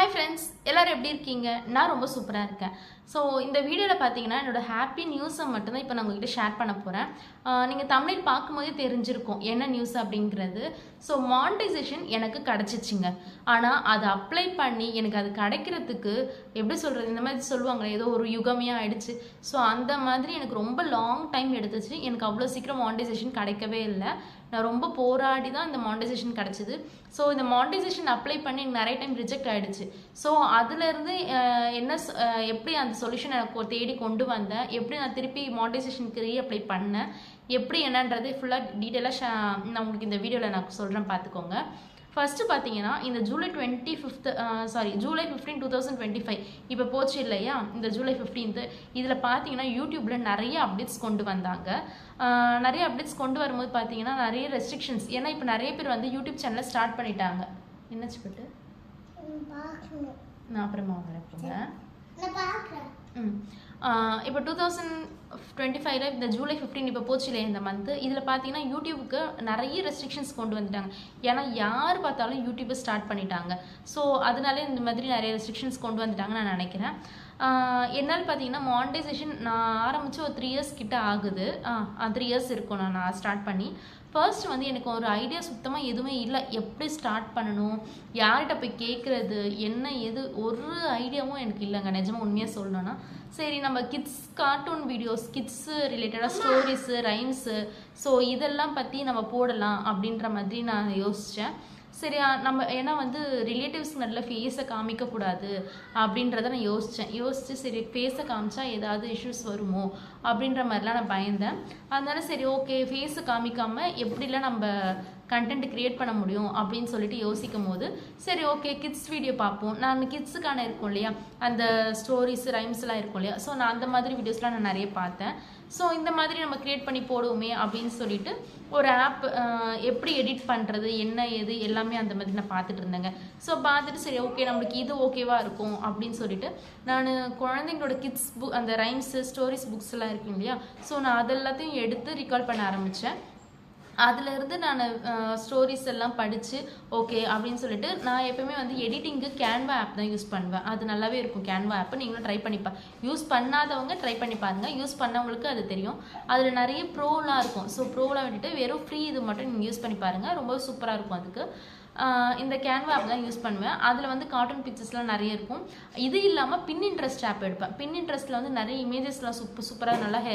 Hi friends எல்லோரும் எப்படி இருக்கீங்க? நான் ரொம்ப சூப்பராக இருக்கேன். ஸோ இந்த வீடியோவில் பார்த்தீங்கன்னா என்னோட ஹாப்பி நியூஸை மட்டும்தான் இப்போ நான் உங்ககிட்ட ஷேர் பண்ண போகிறேன் நீங்கள் தமிழில் பார்க்கும்போதே தெரிஞ்சிருக்கும் என்ன நியூஸ் அப்படிங்கிறது. ஸோ மானிட்டைசேஷன் எனக்கு கிடச்சிச்சிங்க. ஆனால் அதை அப்ளை பண்ணி எனக்கு அது கிடைக்கிறதுக்கு எப்படி சொல்கிறது இந்த மாதிரி சொல்லுவாங்களே ஏதோ ஒரு யுகமே ஆயிடுச்சு. ஸோ அந்த மாதிரி எனக்கு ரொம்ப லாங் டைம் எடுத்துச்சு. எனக்கு அவ்வளோ சீக்கிரம் மானிட்டைசேஷன் கிடைக்கவே இல்லை. நான் ரொம்ப போராடி தான் இந்த மானிட்டைசேஷன் கிடச்சிது. ஸோ இந்த மானிட்டைசேஷன் அப்ளை பண்ணி எனக்கு நிறைய டைம் ரிஜெக்ட் ஆகிடுச்சு ஸோ அதுலேருந்து என்ன சொ- எப்படி அந்த சொல்யூஷன் எனக்கு தேடி கொண்டு வந்தேன்? எப்படி நான் திருப்பி மானிட்டைசேஷனுக்கு ரீஅப்ளை பண்ணேன்? எப்படி என்னன்றது ஃபுல்லாக டீட்டெயிலாக நான் உங்களுக்கு இந்த வீடியோவில் நான் சொல்கிறேன் பார்த்துக்கோங்க ஃபர்ஸ்ட் பார்த்தீங்கன்னா இந்த July twenty fifth sorry July fifteen two thousand twenty five இப்போ போச்சு இல்லையா? இந்த ஜூலை ஃபிஃப்டீன்த்து இதில் பார்த்தீங்கன்னா யூடியூப்பில் நிறைய அப்டேட்ஸ் கொண்டு வந்தாங்க. நிறைய அப்டேட்ஸ் கொண்டு வரும்போது பார்த்தீங்கன்னா நிறைய ரெஸ்ட்ரிக்ஷன்ஸ் ஏன்னா இப்போ நிறைய பேர் வந்து யூடியூப் சேனலை ஸ்டார்ட் பண்ணிட்டாங்க. என்னாச்சு பட்டு நான் அப்புறமா வரேன் இப்போ டூ தௌசண்ட் டுவெண்ட்டி ஃபைவ்ல இந்த ஜூலை ஃபிஃப்டீன் இப்போ போச்சு இல்லையா இந்த மந்த்து இதில் பார்த்தீங்கன்னா யூடியூபுக்கு நிறைய ரெஸ்ட்ரிக்ஷன்ஸ் கொண்டு வந்துட்டாங்க. ஏன்னா யார் பார்த்தாலும் யூடியூப்பை ஸ்டார்ட் பண்ணிட்டாங்க. ஸோ அதனாலே இந்த மாதிரி நிறைய ரெஸ்ட்ரிக்ஷன்ஸ் கொண்டு வந்துட்டாங்கன்னு நான் நினைக்கிறேன். என்னால் பார்த்தீங்கன்னா மானிட்டைசேஷன் நான் ஆரம்பித்து ஒரு த்ரீ இயர்ஸ் கிட்ட ஆகுது. த்ரீ இயர்ஸ் இருக்கும் நான் நான் ஸ்டார்ட் பண்ணி. ஃபர்ஸ்ட் வந்து எனக்கு ஒரு ஐடியா சுத்தமாக எதுவுமே இல்லை. எப்படி ஸ்டார்ட் பண்ணணும்? யார்கிட்ட போய் கேட்குறது என்ன எது? ஒரு ஐடியாவும் எனக்கு இல்லைங்க. நிஜமாக உண்மையாக சொல்லணும்னா. சரி நம்ம கிட்ஸ் கார்ட்டூன் வீடியோஸ் கிட்ஸு ரிலேட்டடாக ஸ்டோரிஸு ரைம்ஸு ஸோ இதெல்லாம் பற்றி நம்ம போடலாம் அப்படின்ற மாதிரி நான் யோசித்தேன் சரி நம்ம ஏன்னா வந்து ரிலேட்டிவ்ஸ் நல்ல ஃபேஸை காமிக்கக்கூடாது அப்படின்றத நான் யோசித்தேன் யோசித்து சரி ஃபேஸை காமிச்சா ஏதாவது இஷ்யூஸ் வருமோ அப்படின்ற மாதிரிலாம் நான் பயந்தேன். அதனால சரி ஓகே ஃபேஸை காமிக்காமல் எப்படிலாம் நம்ம கண்டென்ட் கிரியேட் பண்ண முடியும் அப்படின்னு சொல்லிட்டு யோசிக்கும் போது சரி ஓகே கிட்ஸ் வீடியோ பார்ப்போம். நான் கிட்ஸுக்கான இருக்கும் இல்லையா? அந்த ஸ்டோரிஸ் ரைம்ஸ்லாம் இருக்கும் இல்லையா? ஸோ நான் அந்த மாதிரி வீடியோஸ்லாம் நான் நிறைய பார்த்தேன். ஸோ இந்த மாதிரி நம்ம கிரியேட் பண்ணி போடுவோமே அப்படின்னு சொல்லிட்டு ஒரு ஆப் எப்படி எடிட் பண்ணுறது என்ன ஏது எல்லாமே அந்த மாதிரி நான் பார்த்துட்டு இருந்தேங்க. ஸோ பார்த்துட்டு சரி ஓகே நம்மளுக்கு இது ஓகேவாக இருக்கும் அப்படின்னு சொல்லிட்டு நான் குழந்தைங்களோட கிட்ஸ் புக் அந்த ரைம்ஸு ஸ்டோரிஸ் புக்ஸ் எல்லாம் இருக்கும் இல்லையா? ஸோ நான் அதெல்லாத்தையும் எடுத்து ரிகால் பண்ண ஆரம்பித்தேன் அதுலேருந்து நான் ஸ்டோரிஸ் எல்லாம் படித்து ஓகே அப்படின்னு சொல்லிட்டு நான் எப்போயுமே வந்து எடிட்டிங்க்கு கேன்வா ஆப் தான் யூஸ் பண்ணுவேன். அது நல்லாவே இருக்கும் கேன்வா ஆப் நீங்களும் ட்ரை பண்ணிப்பா யூஸ் பண்ணாதவங்க ட்ரை பண்ணி பாருங்க. யூஸ் பண்ணவங்களுக்கு அது தெரியும். அதில் நிறைய ப்ரோலாம் இருக்கும். ஸோ ப்ரோலாம் விட்டுட்டு வெறும் ஃப்ரீ இது மட்டும் நீங்கள் யூஸ் பண்ணி பாருங்கள் ரொம்ப சூப்பராக இருக்கும் அதுக்கு. இந்த கேன்வா ஆப் தான் யூஸ் பண்ணுவேன். அதில் வந்து கார்ட்டூன் பிக்சர்ஸ்லாம் நிறைய இருக்கும். இது இல்லாமல் பின் இன்ட்ரெஸ்ட் ஆப் எடுப்பேன். பின் இன்ட்ரெஸ்ட்டில் வந்து நிறைய இமேஜஸ்லாம் சூப்பர் சூப்பராக நல்லா ஹே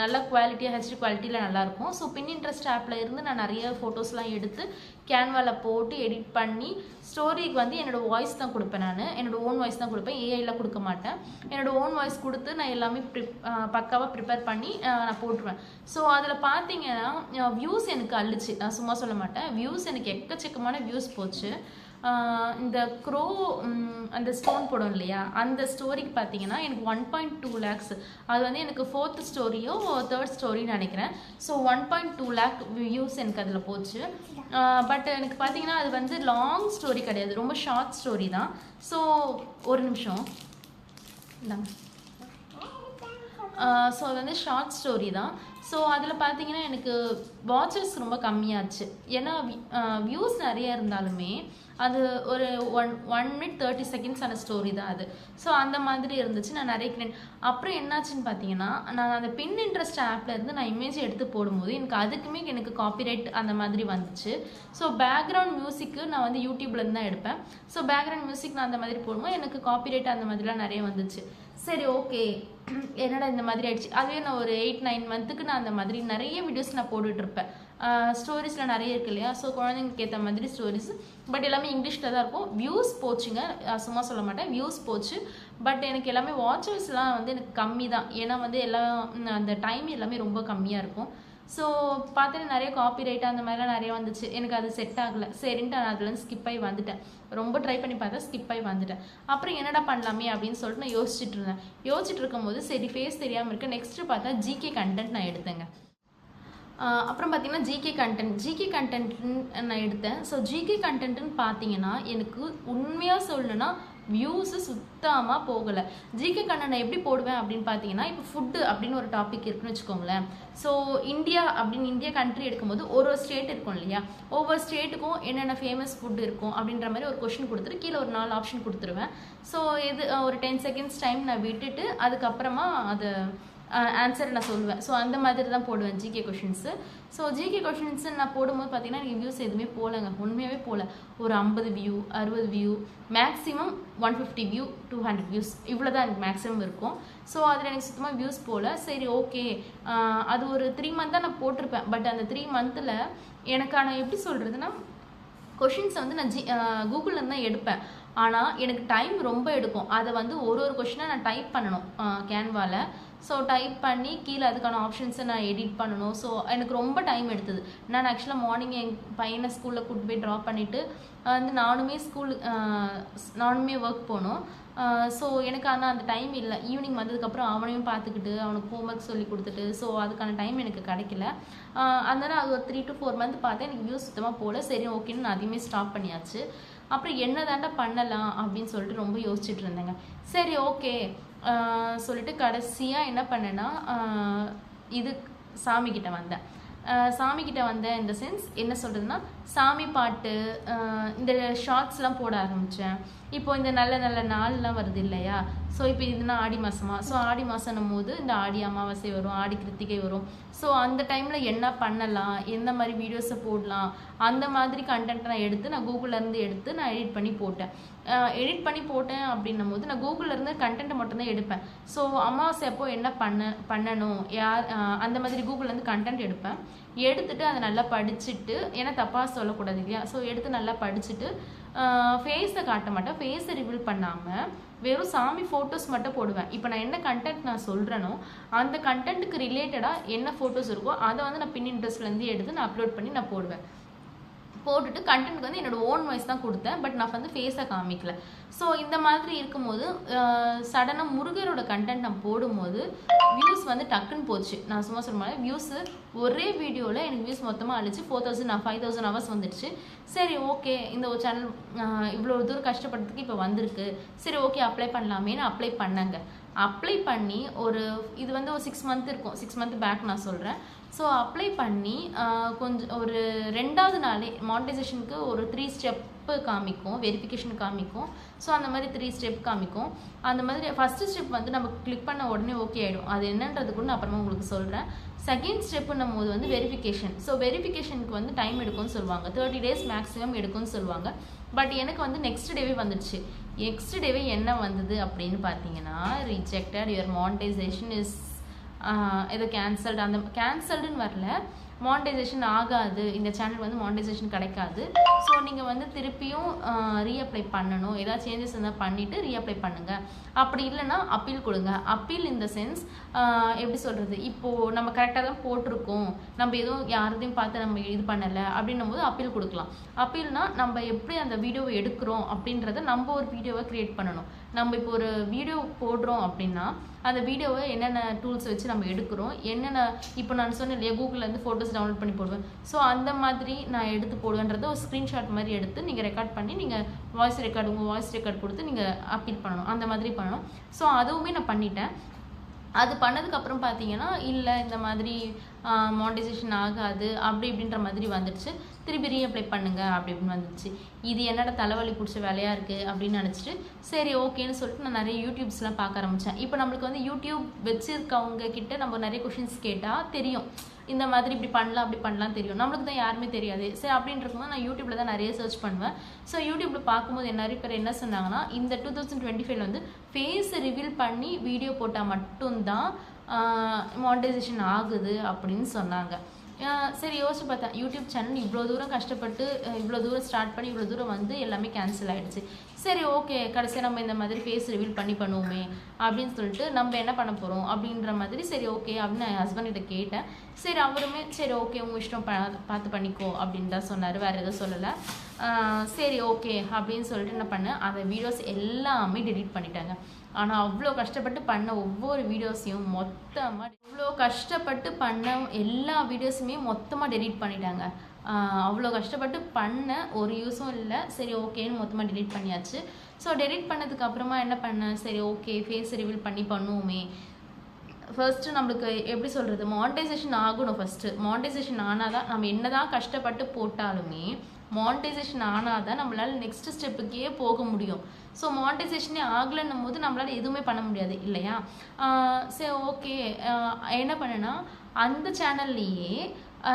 நல்ல குவாலிட்டியாக ஹெச்டி குவாலிட்டியில் நல்லாயிருக்கும் ஸோ பின் இன்ட்ரெஸ்ட் ஆப்பில் இருந்து நான் நிறைய ஃபோட்டோஸ்லாம் எடுத்து கேன்வாவில் போட்டு எடிட் பண்ணி ஸ்டோரிக்கு வந்து என்னோடய வாய்ஸ் தான் கொடுப்பேன் நான். என்னோடய ஓன் வாய்ஸ் தான் கொடுப்பேன். ஏஐயில் கொடுக்க மாட்டேன். என்னோட ஓன் வாய்ஸ் கொடுத்து நான் எல்லாமே ப்ரிப் பக்காவாக ப்ரிப்பேர் பண்ணி நான் போட்டுருவேன். ஸோ அதில் பார்த்தீங்கன்னா வியூஸ் எனக்கு அள்ளுச்சு. நான் சும்மா சொல்ல மாட்டேன். வியூஸ் எனக்கு எக்கச்சக்கமான வியூஸ் போச்சு. இந்த க்ரோ அந்த ஸ்டோன் போடும் இல்லையா? அந்த ஸ்டோரிக்கு பார்த்தீங்கன்னா எனக்கு ஒன் பாயிண்ட் டூ லேக்ஸ் அது வந்து எனக்கு ஃபோர்த் ஸ்டோரியோ தேர்ட் ஸ்டோரின்னு நினைக்கிறேன். So one point two lakh views எனக்கு அதில் போச்சு. பட் எனக்கு பார்த்தீங்கன்னா அது வந்து லாங் ஸ்டோரி கிடையாது. ரொம்ப ஷார்ட் ஸ்டோரி தான். ஸோ ஒரு நிமிஷம். இந்தாங்க. ஸோ அது வந்து ஷார்ட் ஸ்டோரி தான். ஸோ அதில் பார்த்தீங்கன்னா எனக்கு வாட்சஸ் ரொம்ப கம்மியாச்சு. ஏன்னா வியூஸ் நிறைய இருந்தாலுமே அது ஒரு ஒன் ஒன் மினிட் தேர்ட்டி செகண்ட்ஸான ஸ்டோரி தான் அது. ஸோ அந்த மாதிரி இருந்துச்சு. நான் நிறைய கிளைண்ட் அப்புறம் என்னாச்சுன்னு பார்த்தீங்கன்னா நான் அந்த பின் இன்ட்ரெஸ்ட் ஆப்பில் இருந்து நான் இமேஜ் எடுத்து போடும்போது எனக்கு அதுக்குமே எனக்கு காப்பிரைட் அந்த மாதிரி வந்துச்சு. ஸோ பேக்ரவுண்ட் மியூசிக்கு நான் வந்து யூடியூப்லேருந்து தான் எடுப்பேன். ஸோ பேக்ரவுண்ட் மியூசிக் நான் அந்த மாதிரி போடும்போது எனக்கு காப்பிரைட் அந்த மாதிரிலாம் நிறைய வந்துச்சு. சரி ஓகே என்னடா இந்த மாதிரி ஆயிடுச்சு? அதுவே நான் ஒரு எயிட் நைன் மந்த்துக்கு நான் அந்த மாதிரி நிறைய வீடியோஸ் நான் போட்டுட்ருப்பேன். ஸ்டோரிஸில் நிறைய இருக்கு இல்லையா? ஸோ குழந்தைங்களுக்கு ஏற்ற மாதிரி ஸ்டோரிஸ் பட் எல்லாமே இங்கிலீஷில் தான் இருக்கும். வியூஸ் போச்சுங்க. சும்மா சொல்ல மாட்டேன். வியூஸ் போச்சு. பட் எனக்கு எல்லாமே வாட்சர்ஸ்லாம் வந்து எனக்கு கம்மி தான் ஏன்னா வந்து எல்லாம் அந்த டைம் எல்லாமே ரொம்ப கம்மியாக இருக்கும். ஸோ பார்த்தீங்கன்னா நிறைய காப்பி ரைட் அந்த மாதிரிலாம் நிறைய வந்துச்சு. எனக்கு அது செட் ஆகலை. சரின்ட்டு நான் அதுலேருந்து ஸ்கிப் ஆகி வந்துட்டேன். ரொம்ப ட்ரை பண்ணி பார்த்தா ஸ்கிப் ஆகி வந்துட்டேன். அப்புறம் என்னடா பண்ணலாமே அப்படின்னு சொல்லிட்டு நான் யோசிச்சுட்டு இருந்தேன். யோசிச்சுட்டு இருக்கும்போது சரி ஃபேஸ் தெரியாமல் இருக்கு. நெக்ஸ்ட்டு பார்த்தா ஜிகே கண்டென்ட் நான் எடுத்தேங்க. அப்புறம் பார்த்தீங்கன்னா ஜிகே கண்டென்ட் ஜிகே கண்டென்ட்னு நான் எடுத்தேன். ஸோ ஜிகே கண்டென்ட்னு பார்த்தீங்கன்னா எனக்கு உண்மையாக சொல்லணும்னா வியூஸு சுத்தமாக போகலை. ஜிகே கண்ணனை எப்படி போடுவேன் அப்படின்னு பார்த்தீங்கன்னா இப்போ ஃபுட்டு அப்படின்னு ஒரு டாபிக் இருக்குன்னு வச்சுக்கோங்களேன். ஸோ இந்தியா அப்படின்னு இந்தியா கண்ட்ரி எடுக்கும்போது ஒரு ஒரு ஸ்டேட் இருக்கும் இல்லையா? ஒவ்வொரு ஸ்டேட்டுக்கும் என்னென்ன ஃபேமஸ் ஃபுட் இருக்கும் அப்படின்ற மாதிரி ஒரு கொஷின் கொடுத்துட்டு கீழே ஒரு நாலு ஆப்ஷன் கொடுத்துருவேன். ஸோ இது ஒரு டென் செகண்ட்ஸ் டைம் நான் விட்டுட்டு அதுக்கப்புறமா அதை ஆன்சர் நான் சொல்லுவேன். ஸோ அந்த மாதிரி தான் போடுவேன் GK questions so GK questions நான் போடும்போது பார்த்தீங்கன்னா எனக்கு வியூஸ் எதுவுமே போகலங்க. உண்மையாகவே போகல. ஒரு ஐம்பது வியூ அறுபது view maximum one fifty view two hundred views இவ்வளோ தான் எனக்கு மேக்ஸிமம் இருக்கும். ஸோ அதில் எனக்கு சுத்தமாக வியூஸ் போகல. சரி ஓகே அது ஒரு த்ரீ மந்த் தான் நான் போட்டிருப்பேன். பட் அந்த த்ரீ மந்தில் எனக்கான எப்படி சொல்கிறதுனா கொஷின்ஸை வந்து நான் ஜி கூகுளில் தான் எடுப்பேன். ஆனால் எனக்கு டைம் ரொம்ப எடுக்கும். அதை வந்து ஒரு ஒரு கொஷினாக நான் டைப் பண்ணணும் கேன்வாவில் ஸோ டைப் பண்ணி கீழே அதுக்கான ஆப்ஷன்ஸை நான் எடிட் பண்ணணும். ஸோ எனக்கு ரொம்ப டைம் எடுத்தது. நான் ஆக்சுவலாக மார்னிங் என் பையனை ஸ்கூலில் கூட்டு போய் ட்ராப் பண்ணிவிட்டு வந்து நானுமே ஸ்கூல் நானுமே ஒர்க் போனோம். ஸோ எனக்கு ஆனால் அந்த டைம் இல்லை. ஈவினிங் வந்ததுக்கப்புறம் அவனையும் பார்த்துக்கிட்டு அவனுக்கு ஹோம்ஒர்க் சொல்லி கொடுத்துட்டு ஸோ அதுக்கான டைம் எனக்கு கிடைக்கல. அதனால் அதனால அது ஒரு த்ரீ டு ஃபோர் மந்த் பார்த்தேன். எனக்கு வியூஸ் சுத்தமாக போகல சரி ஓகேன்னு நான் அதையுமே ஸ்டாப் பண்ணியாச்சு. அப்புறம் என்ன தாண்டா பண்ணலாம் அப்படின்னு சொல்லிட்டு ரொம்ப யோசிச்சுட்டு இருந்தேங்க. சரி ஓகே சொல்லிட்டு கடைசியாக என்ன பண்ணேன்னா இது சாமிக்கிட்ட வந்தேன். சாமிக்கிட்ட வந்த வந்தேன் இந்த சென்ஸ் என்ன சொல்கிறதுனா சாமி பாட்டு இந்த ஷார்ட்ஸ்லாம் போட ஆரம்பித்தேன் இப்போ இந்த நல்ல நல்ல நாள்லாம் வருது இல்லையா? ஸோ இப்போ இதுனா ஆடி மாதமா ஸோ ஆடி மாதம் போது இந்த ஆடி அமாவாசை வரும் ஆடி கிருத்திகை வரும். ஸோ அந்த டைமில் என்ன பண்ணலாம்? எந்த மாதிரி வீடியோஸை போடலாம்? அந்த மாதிரி கண்டென்ட் நான் எடுத்து நான் கூகுளிலேருந்து எடுத்து நான் எடிட் பண்ணி போட்டேன். எடிட் பண்ணி போட்டேன் அப்படின்னும் போது நான் கூகுளிலேருந்து இருந்து மட்டும்தான் எடுப்பேன். ஸோ அமாவாசை அப்போ என்ன பண்ண பண்ணணும்? யார் அந்த மாதிரி கூகுளிலேருந்து கண்டென்ட் எடுப்பேன். எடுத்துட்டு அதை நல்லா படிச்சுட்டு ஏன்னா தப்பாக சொல்லக்கூடாது இல்லையா? ஸோ எடுத்து நல்லா படிச்சுட்டு ஃபேஸை காட்ட மாட்டேன். ஃபேஸை ரிவீல் பண்ணாமல் வெறும் சாமி ஃபோட்டோஸ் மட்டும் போடுவேன். இப்போ நான் என்ன கண்டென்ட் நான் சொல்கிறேனோ அந்த கண்டென்ட்டுக்கு ரிலேட்டடாக என்ன ஃபோட்டோஸ் இருக்கோ அதை வந்து நான் பின் இன்ட்ரெஸ்ட்லேருந்து எடுத்து நான் அப்லோட் பண்ணி நான் போடுவேன். போட்டுட்டு கண்டென்ட் வந்து என்னோட ஓன் வாய்ஸ் தான் கொடுத்தேன். பட் நான் வந்து ஃபேஸை காமிக்கல. ஸோ இந்த மாதிரி இருக்கும்போது சடனாக முருகரோட கண்டென்ட் நான் போடும்போது வியூஸ் வந்து டக்குன்னு போச்சு. நான் சும்மா சொல்ல மாதிரி வியூஸு ஒரே வீடியோவில் எனக்கு வியூஸ் மொத்தமாக அழிச்சு four thousand five thousand hours வந்துடுச்சு. சரி ஓகே இந்த ஒரு சேனல் இவ்வளோ தூரம் கஷ்டப்படுறதுக்கு இப்போ வந்திருக்கு. சரி ஓகே அப்ளை பண்ணலாமேன்னு அப்ளை பண்ணேங்க. அப்ளை பண்ணி ஒரு இது வந்து ஒரு சிக்ஸ் மந்த் இருக்கும். சிக்ஸ் மந்த் பேக் நான் சொல்கிறேன் ஸோ அப்ளை பண்ணி கொஞ்சம் ஒரு ரெண்டாவது நாளே மானிட்டைசேஷனுக்கு ஒரு த்ரீ ஸ்டெப்பு காமிக்கும் வெரிஃபிகேஷன் காமிக்கும். ஸோ அந்த மாதிரி த்ரீ ஸ்டெப் காமிக்கும். அந்த மாதிரி ஃபஸ்ட்டு ஸ்டெப் வந்து நம்ம கிளிக் பண்ண உடனே ஓகே ஆகிடும் அது என்னன்றது கூட நான் அப்புறமா உங்களுக்கு சொல்கிறேன் செகண்ட் ஸ்டெப்புன்னும் போது வந்து வெரிஃபிகேஷன் ஸோ வெரிஃபிகேஷனுக்கு வந்து டைம் எடுக்கும்னு சொல்லுவாங்க. தேர்ட்டி டேஸ் மேக்ஸிமம் எடுக்கும்னு சொல்லுவாங்க. பட் எனக்கு வந்து நெக்ஸ்ட் டேவே வந்துடுச்சு. நெக்ஸ்ட் டேவே என்ன வந்தது அப்படின்னு பார்த்தீங்கன்னா ரிஜெக்டட் யுவர் மானிட்டைசேஷன் இஸ் ஏதோ கேன்சல்டு அந்த கேன்சல்டுன்னு வரல. மானிட்டைசேஷன் ஆகாது. இந்த சேனல் வந்து மானிட்டைசேஷன் கிடைக்காது. ஸோ நீங்கள் வந்து திருப்பியும் ரீஅப்ளை பண்ணணும். ஏதாவது சேஞ்சஸ் இருந்தால் பண்ணிவிட்டு ரீஅப்ளை பண்ணுங்கள் அப்படி இல்லைன்னா அப்பீல் கொடுங்க. அப்பீல் இந்த சென்ஸ் எப்படி சொல்கிறது இப்போது நம்ம கரெக்டாக தான் போட்டிருக்கோம். நம்ம எதுவும் யாரதையும் பார்த்து நம்ம இது பண்ணலை அப்படின்னும் போது அப்பீல் கொடுக்கலாம். அப்பீல்னால் நம்ம எப்படி அந்த வீடியோவை எடுக்கிறோம் அப்படின்றத நம்ம ஒரு வீடியோவை க்ரியேட் பண்ணணும். நம்ம இப்போ ஒரு வீடியோ போடுறோம் அப்படின்னா அந்த வீடியோவை என்னென்ன டூல்ஸ் வச்சு நம்ம எடுக்கிறோம் என்னென்ன இப்போ நான் சொன்னேன் இல்லையா கூகுள்லேருந்து ஃபோட்டோஸ் டவுன்லோட் பண்ணி போடுவேன். ஸோ அந்த மாதிரி நான் எடுத்து போடுவேன்றதை ஒரு ஸ்க்ரீன்ஷாட் மாதிரி எடுத்து நீங்கள் ரெக்கார்ட் பண்ணி நீங்கள் வாய்ஸ் ரெக்கார்டு உங்கள் வாய்ஸ் ரெக்கார்ட் கொடுத்து நீங்கள் அப்பீல் பண்ணணும். அந்த மாதிரி பண்ணணும். ஸோ அதுவுமே நான் பண்ணிட்டேன். அது பண்ணதுக்கப்புறம் பார்த்தீங்கன்னா இல்லை இந்த மாதிரி மானிட்டைசேஷன் ஆகாது அப்படி இப்படின்ற மாதிரி வந்துடுச்சு. திருப்பி ரீஅப்ளை பண்ணுங்க அப்படி இப்படின்னு வந்துடுச்சு. இது என்னடா தலைவலி பிடிச்ச வேலையாக இருக்குது அப்படின்னு நினச்சிட்டு சரி ஓகேன்னு சொல்லிட்டு நான் நிறைய யூடியூப்ஸ்லாம் பார்க்க ஆரம்பித்தேன் இப்போ நம்மளுக்கு வந்து யூடியூப் வச்சுருக்கவங்க கிட்ட நம்ம நிறைய கொஷின்ஸ் கேட்டால் தெரியும். இந்த மாதிரி இப்படி பண்ணலாம் அப்படி பண்ணலாம் தெரியும். நம்மளுக்கு தான் யாருமே தெரியாது. சரி அப்படின்னு இருக்கும்போது நான் யூடியூப்பில் தான் நிறைய சர்ச் பண்ணுவேன். ஸோ யூடியூப்பில் பார்க்கும்போது நிறைய பேர் என்ன சொன்னாங்கன்னா இந்த டூ தௌசண்ட் டுவெண்ட்டி ஃபைவ்ல வந்து ஃபேஸை ரிவீல் பண்ணி வீடியோ போட்டால் மட்டும்தான் மானிட்டைசேஷன் ஆகுது அப்படின்னு சொன்னாங்க. சரி யோசிச்சு பார்த்தேன். யூடியூப் சேனல் இவ்வளோ தூரம் கஷ்டப்பட்டு இவ்வளோ தூரம் ஸ்டார்ட் பண்ணி இவ்வளோ தூரம் வந்து எல்லாமே கேன்சல் ஆகிடுச்சு சரி ஓகே கடைசியாக நம்ம இந்த மாதிரி ஃபேஸ் ரிவீல் பண்ணி பண்ணுவோமே அப்படின்னு சொல்லிட்டு நம்ம என்ன பண்ண போகிறோம் அப்படின்ற மாதிரி சரி ஓகே அப்படின்னு என் ஹஸ்பண்ட்கிட்ட கேட்டேன். சரி அவருமே சரி ஓகே உங்கள் இஷ்டம் பா பார்த்து பண்ணிக்கோ அப்படின்னு தான் சொன்னார். வேறு எதுவும் சொல்லலை. சரி ஓகே அப்படின்னு சொல்லிட்டு என்ன பண்ணேன் அந்த வீடியோஸ் எல்லாமே டெலீட் பண்ணிட்டாங்க. ஆனால் அவ்வளோ கஷ்டப்பட்டு பண்ண ஒவ்வொரு வீடியோஸையும் மொத்தமாக இவ்வளோ கஷ்டப்பட்டு பண்ண எல்லா வீடியோஸுமே மொத்தமாக டெலீட் பண்ணிட்டாங்க. அவ்வளோ கஷ்டப்பட்டு பண்ண ஒரு யூஸும் இல்லை. சரி ஓகேன்னு மொத்தமாக டெலிட் பண்ணியாச்சு. ஸோ டெலிட் பண்ணதுக்கு அப்புறமா என்ன பண்ணேன் சரி ஓகே ஃபேஸ் ரிவீல் பண்ணி பண்ணுவோமே. ஃபர்ஸ்ட்டு நம்மளுக்கு எப்படி சொல்கிறது மானிட்டைசேஷன் ஆகணும் ஃபஸ்ட்டு மானிட்டைசேஷன் ஆனால் தான் நம்ம என்னதான் கஷ்டப்பட்டு போட்டாலுமே மானிட்டைசேஷன் ஆனால் தான் நம்மளால் நெக்ஸ்ட் ஸ்டெப்புக்கே போக முடியும். ஸோ மானிட்டைசேஷனே ஆகலைன்னும் போது நம்மளால் எதுவுமே பண்ண முடியாது இல்லையா? சரி ஓகே. என்ன பண்ணேன்னா அந்த சேனல்லையே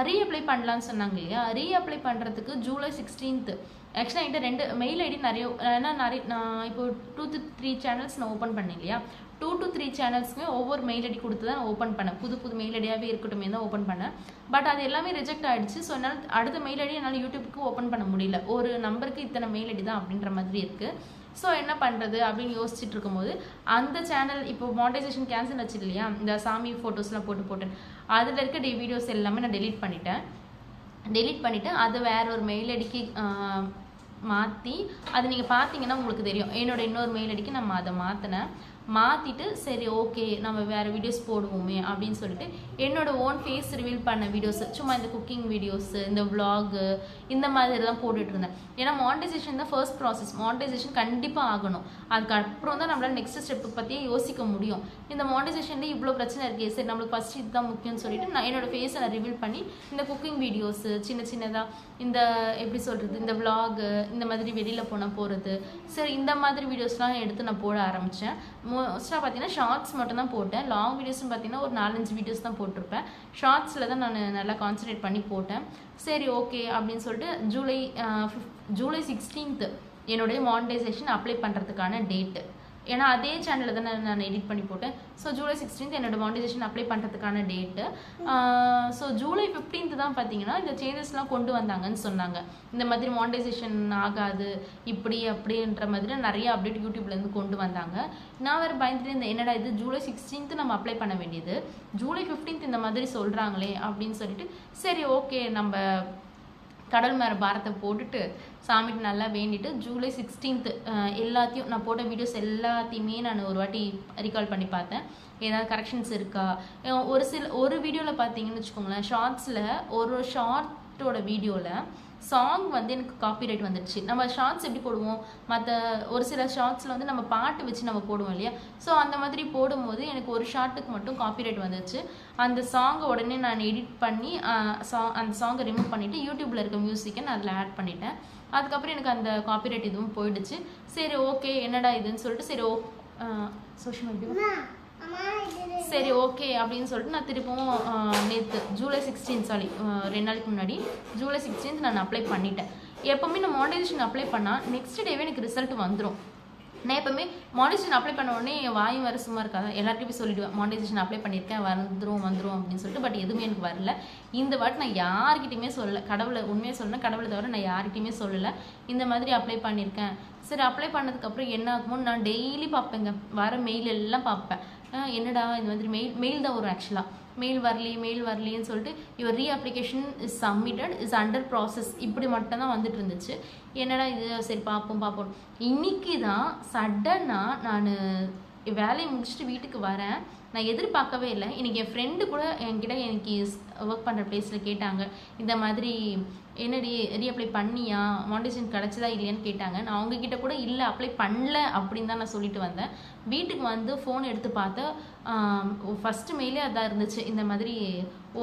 ரீஅப்ளை பண்ணலான்னு சொன்னாங்க இல்லையா? ரீஅப்ளை பண்ணுறதுக்கு ஜூலை சிக்ஸ்டீன்த்து ஆக்சுவலாக என்கிட்ட ரெண்டு மெயில் ஐடி நிறைய ஏன்னா நிறைய நான் இப்போ டூ டு த்ரீ சேனல்ஸ் நான் ஓப்பன் பண்ணேன் இல்லையா? டூ டு த்ரீ சேனல்ஸுமே ஒவ்வொரு மெயில் ஐடி கொடுத்து தான் ஓப்பன் பண்ணேன். புது புது மெயில் ஐடியாகவே இருக்கட்டுமே தான் ஓப்பன் பண்ணேன். பட் அது எல்லாமே ரிஜெக்ட் ஆகிடுச்சு ஸோ என்னால் அடுத்த மெயில் ஐடி என்னால் யூடியூப்க்கு ஓப்பன் பண்ண முடியல. ஒரு நம்பருக்கு இத்தனை மெயில் ஐடி தான் அப்படின்ற மாதிரி இருக்குது ஸோ என்ன பண்ணுறது அப்படின்னு யோசிச்சுட்டு இருக்கும்போது அந்த சேனல் இப்போ மானிட்டைசேஷன் கேன்சல் ஆச்சு இல்லையா இந்த சாமி ஃபோட்டோஸ்லாம் போட்டு போட்டேன் அதில் இருக்க டே வீடியோஸ் எல்லாமே நான் டெலீட் பண்ணிட்டேன். டெலீட் பண்ணிவிட்டு அது வேற ஒரு மெயில் அடிக்கி மாற்றி அது நீங்கள் பார்த்தீங்கன்னா உங்களுக்கு தெரியும். என்னோட இன்னொரு மெயில் ஐடிக்கு நம்ம அதை மாற்றினேன் மாற்றிட்டு சரி ஓகே நம்ம வேறு வீடியோஸ் போடுவோமே அப்படின்னு சொல்லிட்டு என்னோட ஓன் ஃபேஸ் ரிவீல் பண்ண வீடியோஸ் சும்மா இந்த குக்கிங் வீடியோஸு இந்த விலாகு இந்த மாதிரி தான் போட்டுட்ருந்தேன் ஏன்னா மானிட்டைசேஷன் தான் ஃபர்ஸ்ட் ப்ராசஸ் மானிட்டைசேஷன் கண்டிப்பாக ஆகணும். அதுக்கப்புறம் தான் நம்மளால் நெக்ஸ்ட் ஸ்டெப்பு பற்றியே யோசிக்க முடியும். இந்த மானிட்டைசேஷன்லேயே இவ்வளோ பிரச்சனை இருக்கே சரி நம்மளுக்கு ஃபர்ஸ்ட் இதுதான் முக்கியம்னு சொல்லிட்டு நான் என்னோட ஃபேஸை நான் ரிவீல் பண்ணி இந்த குக்கிங் வீடியோஸு சின்ன சின்னதாக இந்த எப்படி சொல்கிறது இந்த விலாகு இந்த மாதிரி வெளியில் போனால் போகிறது சரி இந்த மாதிரி வீடியோஸ்லாம் எடுத்து நான் போட ஆரம்பித்தேன் மோஸ்ட்டாக பார்த்தீங்கன்னா ஷார்ட்ஸ் மட்டும் தான் போட்டேன். லாங் வீடியோஸ்னு பார்த்தீங்கன்னா ஒரு நாலஞ்சு வீடியோஸ் தான் போட்டிருப்பேன். ஷார்ட்ஸில் தான் நான் நல்லா கான்சன்ட்ரேட் பண்ணி போட்டேன். சரி ஓகே அப்படின்னு சொல்லிட்டு ஜூலை ஜூலை சிக்ஸ்டீன்த்து என்னுடைய மானிட்டைசேஷன் அப்ளை பண்ணுறதுக்கான டேட்டு ஏன்னா அதே சேனலில் தான் நான் எடிட் பண்ணி போட்டேன். ஸோ ஜூலை சிக்ஸ்டீன்த் என்னோட மானிட்டைசேஷன் அப்ளை பண்ணுறதுக்கான டேட்டு ஸோ ஜூலை ஃபிஃப்டீன்த் தான் பார்த்தீங்கன்னா இந்த சேஞ்சஸ்லாம் கொண்டு வந்தாங்கன்னு சொன்னாங்க. இந்த மாதிரி மானிட்டைசேஷன் ஆகாது இப்படி அப்படின்ற மாதிரி நிறைய அப்டேட் யூடியூப்லேருந்து கொண்டு வந்தாங்க. நான் வேறு பயந்துட்டு இந்த என்னடா இது ஜூலை சிக்ஸ்டீன்த் நம்ம அப்ளை பண்ண வேண்டியது? ஜூலை ஃபிஃப்டீன்த் இந்த மாதிரி சொல்கிறாங்களே அப்படின்னு சொல்லிட்டு சரி ஓகே நம்ம கடல் மேலே பாரத்தை போட்டுட்டு சாமிட்டு நல்லா வேண்டிட்டு ஜூலை சிக்ஸ்டீன்த்து எல்லாத்தையும் நான் போட்ட வீடியோஸ் எல்லாத்தையுமே நான் ஒரு வாட்டி ரீகால் பண்ணி பார்த்தேன். ஏதாவது கரெக்ஷன்ஸ் இருக்கா? ஒரு சில ஒரு வீடியோவில் பார்த்தீங்கன்னு வச்சுக்கோங்களேன் ஷார்ட்ஸில் ஒரு ஷார்ட்டோட வீடியோவில் சாங் வந்து எனக்கு காப்பிரைட் வந்துடுச்சு நம்ம ஷார்ட்ஸ் எப்படி போடுவோம்? மற்ற ஒரு சில ஷார்ட்ஸில் வந்து நம்ம பாட்டு வச்சு நம்ம போடுவோம் இல்லையா? ஸோ அந்த மாதிரி போடும்போது எனக்கு ஒரு ஷார்ட்டுக்கு மட்டும் காப்பிரைட் வந்துச்சு அந்த சாங்கை உடனே நான் எடிட் பண்ணி சா அந்த சாங்கை ரிமூவ் பண்ணிவிட்டு யூடியூப்பில் இருக்க மியூசிக்கை நான் அதில் ஆட் பண்ணிட்டேன். அதுக்கப்புறம் எனக்கு அந்த காப்பிரைட் இதுவும் போயிடுச்சு. சரி ஓகே என்னடா இதுன்னு சொல்லிட்டு சரி ஓ சோஷியல் மீடியா சரி ஓகே அப்படின்னு சொல்லிட்டு நான் திருப்பவும் நேற்று ஜூலை சிக்ஸ்டீன் சாரி ரெண்டு நாளைக்கு முன்னாடி ஜூலை சிக்ஸ்டீன்த் நான் அப்ளை பண்ணிட்டேன். எப்போவுமே நான் மாடலேஷன் அப்ளை பண்ணால் நெக்ஸ்ட் டேவே எனக்கு ரிசல்ட் வந்துடும் நான் எப்பவுமே மாடலேஷன் அப்ளை பண்ண உடனே என் வாயும் வர சும்மா இருக்காது. எல்லாருக்கும் போய் சொல்லிடுவேன் அப்ளை பண்ணியிருக்கேன் வந்துடும் வந்துடும் அப்படின்னு சொல்லிட்டு பட் எதுவுமே எனக்கு வரல. இந்த வாட்டி நான் யார்கிட்டயுமே சொல்லலை. கடவுளை உண்மையாக சொல்லணும் கடவுளை தவிர நான் யாருக்கிட்டையுமே சொல்லலை. இந்த மாதிரி அப்ளை பண்ணியிருக்கேன். சரி அப்ளை பண்ணதுக்கப்புறம் என்ன ஆகுமோ நான் டெய்லி பார்ப்பேங்க. வர மெயில் எல்லாம் பார்ப்பேன். என்னடா இந்த மாதிரி மெயில் மெயில் தான் வரும் ஆக்சுவலாக மெயில் வரலையே மெயில் வரலையேன்னு சொல்லிட்டு your reapplication is submitted is under process இப்படி மட்டும் தான் வந்துட்டு இருந்துச்சு என்னடா இது? சரி பார்ப்போம் பார்ப்போம். இன்னைக்கு தான் சடனாக நான் வேலையை முடிச்சுட்டு வீட்டுக்கு வரேன். நான் எதிர்பார்க்கவே இல்லை. இன்றைக்கி என் ஃப்ரெண்டு கூட என்கிட்ட எனக்கு ஒர்க் பண்ணுற பிளேஸில் கேட்டாங்க. இந்த மாதிரி என்னடி ரீஅப்ளை பண்ணியா? மாண்டேஷன் கிடச்சதா இல்லையான்னு கேட்டாங்க. நான் அவங்கக்கிட்ட கூட இல்லை அப்ளை பண்ணல அப்படின்னு தான் நான் சொல்லிட்டு வந்தேன். வீட்டுக்கு வந்து ஃபோன் எடுத்து பார்த்தா ஃபஸ்ட்டு மெயிலே அதான் இருந்துச்சு. இந்த மாதிரி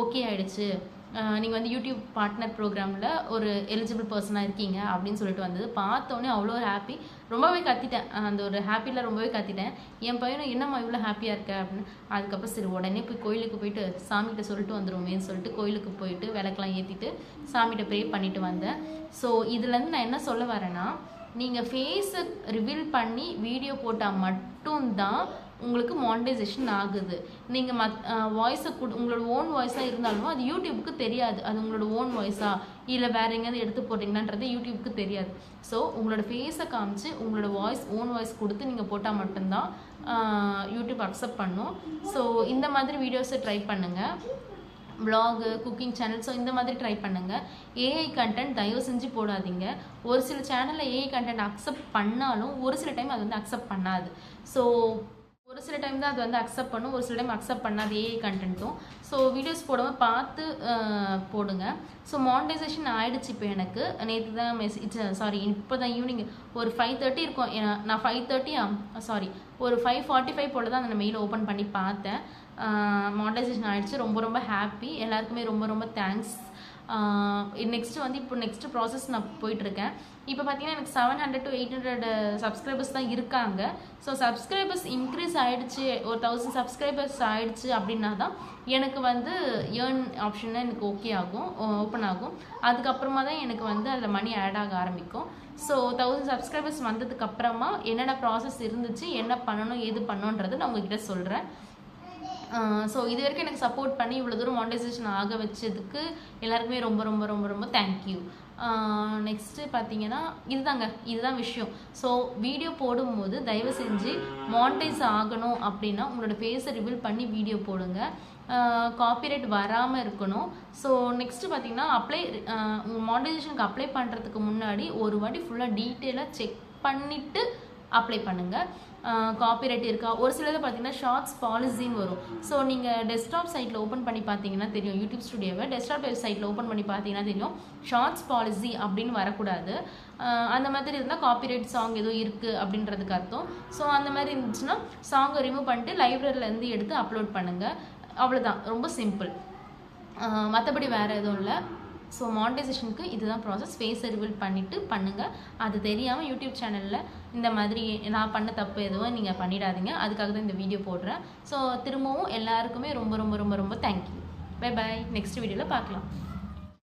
ஓகே ஆகிடுச்சு நீங்கள் வந்து யூடியூப் பார்ட்னர் ப்ரோக்ராமில் ஒரு எலிஜிபிள் பர்சனாக இருக்கீங்க அப்படின்னு சொல்லிட்டு வந்தது. பார்த்தோன்னே அவ்வளோ ஒரு ஹாப்பி ரொம்பவே கத்திட்டேன். அந்த ஒரு ஹாப்பியில் ரொம்பவே கத்திட்டேன். என் பையனும் என்னம்மா இவ்வளோ ஹாப்பியாக இருக்க? அப்படின்னு. அதுக்கப்புறம் சரி உடனே போய் கோயிலுக்கு போயிட்டு சாமிகிட்ட சொல்லிட்டு வந்துடுவோமேன்னு சொல்லிட்டு கோயிலுக்கு போயிட்டு விளக்கெல்லாம் ஏற்றிட்டு சாமிகிட்ட ப்ரே பண்ணிட்டு வந்தேன். ஸோ இதுலேருந்து நான் என்ன சொல்ல வரேன்னா நீங்கள் ஃபேஸை ரிவீல் பண்ணி வீடியோ போட்டால் மட்டும்தான் உங்களுக்கு மானிட்டைசேஷன் ஆகுது. நீங்கள் மத் வாய்ஸை கொடு உங்களோட ஓன் வாய்ஸாக இருந்தாலும் அது யூடியூபுக்கு தெரியாது. அது உங்களோட ஓன் வாய்ஸா இல்லை வேற எங்கேயாவது எடுத்து போட்டிங்களான்றது யூடியூப்க்கு தெரியாது. ஸோ உங்களோட ஃபேஸை காமிச்சு உங்களோட வாய்ஸ் ஓன் வாய்ஸ் கொடுத்து நீங்கள் போட்டால் மட்டும்தான் யூடியூப் அக்செப்ட் பண்ணும். ஸோ இந்த மாதிரி வீடியோஸை ட்ரை பண்ணுங்கள் ப்ளாகு குக்கிங் சேனல் ஸோ இந்த மாதிரி ட்ரை பண்ணுங்கள் ஏஐ கண்டென்ட் தயவு செஞ்சு போடாதீங்க. ஒரு சில சேனலில் ஏஐ கண்டென்ட் அக்செப்ட் பண்ணாலும் ஒரு சில டைம் அது வந்து அக்செப்ட் பண்ணாது. ஸோ ஒரு சில டைம் தான் அது வந்து அக்செப்ட் பண்ணும். ஒரு சில டைம் அக்செப்ட் பண்ணாது ஏஐ கண்டென்ட்டும் ஸோ வீடியோஸ் போடாமல் பார்த்து போடுங்க. ஸோ மானிட்டைசேஷன் ஆகிடுச்சு இப்போ எனக்கு. நேற்று தான் மெசேஜ் சாரி இப்போ தான் ஈவினிங் ஒரு ஃபைவ் தேர்ட்டி இருக்கும். ஏன்னா, நான் ஃபைவ் தேர்ட்டி சாரி ஒரு ஃபைவ் ஃபார்ட்டி ஃபைவ் போல் தான் அந்த மெயில் ஓப்பன் பண்ணி பார்த்தேன். மானிட்டைசேஷன் ஆகிடுச்சு ரொம்ப ரொம்ப ஹாப்பி எல்லாருக்குமே ரொம்ப ரொம்ப தேங்க்ஸ் நெக்ஸ்ட்டு வந்து இப்போ நெக்ஸ்ட்டு ப்ராசஸ் நான் போயிட்டுருக்கேன். இப்போ பார்த்தீங்கன்னா எனக்கு seven hundred to eight hundred subscribers தான் இருக்காங்க. ஸோ சப்ஸ்கிரைபர்ஸ் இன்க்ரீஸ் ஆகிடுச்சு ஒரு தௌசண்ட் சப்ஸ்கிரைபர்ஸ் ஆகிடுச்சு அப்படின்னா தான் எனக்கு வந்து ஏர்ன் ஆப்ஷன் எனக்கு ஓகே ஆகும் ஓப்பன் ஆகும். அதுக்கப்புறமா தான் எனக்கு வந்து அதில் மணி ஆட் ஆக ஆரம்பிக்கும். ஸோ தௌசண்ட் சப்ஸ்கிரைபர்ஸ் வந்ததுக்கப்புறமா என்னென்ன ப்ராசஸ் இருந்துச்சு என்ன பண்ணணும் ஏது பண்ணணுன்றதை நான் உங்ககிட்ட சொல்கிறேன் ஸோ இது வரைக்கும் எனக்கு சப்போர்ட் பண்ணி இவ்வளோ தூரம் மானிட்டைசேஷன் ஆக வச்சதுக்கு எல்லாருக்குமே ரொம்ப ரொம்ப ரொம்ப ரொம்ப தேங்க்யூ நெக்ஸ்ட்டு பார்த்தீங்கன்னா இதுதாங்க இதுதான் விஷயம். ஸோ வீடியோ போடும்போது தயவு செஞ்சு மானிட்டைஸ் ஆகணும் அப்படின்னா உங்களோட ஃபேஸை ரிவீல் பண்ணி வீடியோ போடுங்க. காப்பிரைட் வராமல் இருக்கணும். ஸோ நெக்ஸ்ட்டு பார்த்தீங்கன்னா அப்ளை உங்கள் மானிட்டைசேஷனுக்கு அப்ளை பண்ணுறதுக்கு முன்னாடி ஒரு வாட்டி ஃபுல்லாக டீட்டெயிலாக செக் பண்ணிவிட்டு அப்ளை பண்ணுங்கள் காப்பிரைட் இருக்கா? ஒரு சிலது பார்த்தீங்கன்னா ஷார்ட்ஸ் பாலிசின்னு வரும். ஸோ நீங்கள் டெஸ்க்டாப் சைட்டில் ஓப்பன் பண்ணி பார்த்தீங்கன்னா தெரியும். யூடியூப் ஸ்டுடியோவை டெஸ்க்டாப் சைட்டில் ஓப்பன் பண்ணி பார்த்தீங்கன்னா தெரியும். ஷார்ட்ஸ் பாலிசி அப்படின்னு வரக்கூடாது. அந்த மாதிரி இருந்தால் காப்பிரைட் சாங் எதுவும் இருக்குது அப்படின்றதுக்கு அர்த்தம். ஸோ அந்த மாதிரி இருந்துச்சுன்னா சாங்கை ரிமூவ் பண்ணிட்டு லைப்ரரியிலேருந்து எடுத்து அப்லோட் பண்ணுங்கள் அவ்வளோதான் ரொம்ப சிம்பிள் மற்றபடி வேறு எதுவும் இல்லை. ஸோ மானிட்டைசேஷனுக்கு இதுதான் ப்ராசஸ் ஃபேஸ் ரிவீல் பண்ணிவிட்டு பண்ணுங்கள் அது தெரியாமல் யூடியூப் சேனலில் இந்த மாதிரி நான் பண்ண தப்பு எதுவும் நீங்கள் பண்ணிடாதீங்க. அதுக்காக தான் இந்த வீடியோ போடுறேன். ஸோ திரும்பவும் எல்லாருக்குமே ரொம்ப ரொம்ப ரொம்ப ரொம்ப தேங்க்யூ பை பாய் நெக்ஸ்ட் வீடியோவில் பார்க்கலாம்.